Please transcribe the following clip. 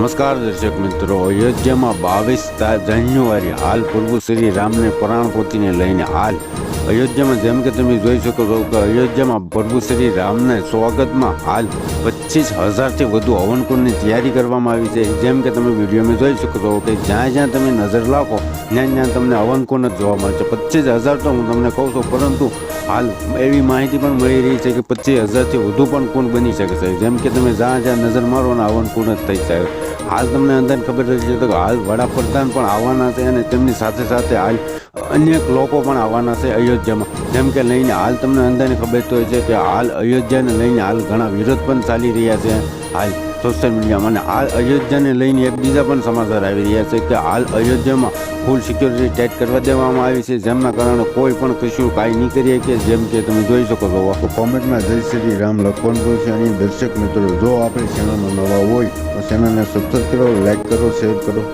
નમસ્કાર દર્શક મિત્રો, અયોધ્યામાં બાવીસ જાન્યુઆરી, હાલ પ્રભુ શ્રી રામને પુરાણ પોતીને લઈને હાલ. અયોધ્યામાં જેમ કે તમે જોઈ શકો છો કે અયોધ્યામાં પ્રભુ શ્રી રામને સ્વાગતમાં હાલ પચીસ હજારથી વધુ હવનકુંડની તૈયારી કરવામાં આવી છે. જેમ કે તમે વિડીયોમાં જોઈ શકો છો કે જ્યાં જ્યાં તમે નજર લાખો ત્યાં જ્યાં તમને હવનકુંડ જ જોવા મળે છે. પચીસ હજાર તો હું તમને કહું છું, પરંતુ હાલ એવી માહિતી પણ મળી રહી છે કે પચીસ હજારથી વધુ પણ કુંડ બની શકે છે. જેમ કે તમે જ્યાં જ્યાં નજર મારો અને હવનકુંડ જ થઈ જાય હાલ તમને અંદર ખબર છે તો હાલ વડાપ્રધાન પણ આવવાના છે અને તેમની સાથે સાથે હાલ અનેક લોકો પણ આવવાના છે અયોધ્યામાં. જેમ કે લઈને હાલ તમને અંદરની ખબર તો છે કે હાલ અયોધ્યાને લઈને હાલ ઘણા વિરોધ પણ ચાલી રહ્યા છે. હાલ સોશિયલ મીડિયામાં અને હાલ અયોધ્યાને લઈને એક બીજા પણ સમાચાર આવી રહ્યા છે કે હાલ અયોધ્યામાં ફૂલ સિક્યોરિટી ટાઈટ કરવા દેવામાં આવી છે, જેમના કારણે કોઈ પણ કશું કાંઈ નહીં કરી કે જેમ કે તમે જોઈ શકો છો. તો કોમેન્ટમાં જય શ્રી રામ લખવાનું છે અને દર્શક મિત્રો, જો આપણે ચેનલમાં નવા હોય તો ચેનલને સબસ્ક્રાઈબ કરો લાઈક કરો શેર કરો.